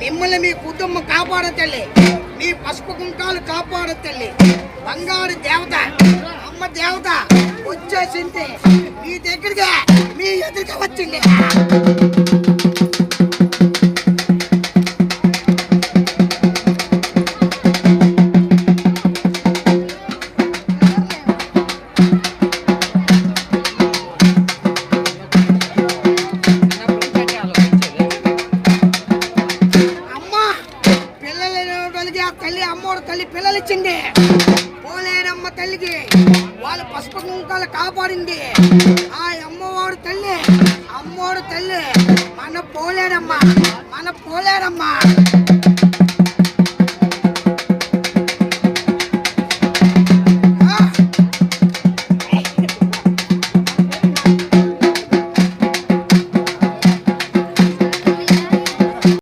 మిమ్మల్ని మీ కుటుంబం కాపాడ తల్లి. మీ పసుపు కుంకాలు కాపాడ తల్లి. బంగారు దేవత అమ్మ దేవత వచ్చేసింది. మీ దగ్గరగా మీ ఎదురుగా వచ్చింది. తల్లిది ఆ తల్లి అమ్మోడు తల్లి పిల్లలిచ్చింది. పోలేనమ్మ తల్లికి వాళ్ళ పసుపు కుంకాలు కాపాడింది. ఆ అమ్మవాడు తల్లి అమ్మోడు తల్లి మన పోలేనమ్మ మన పోలేనమ్మ.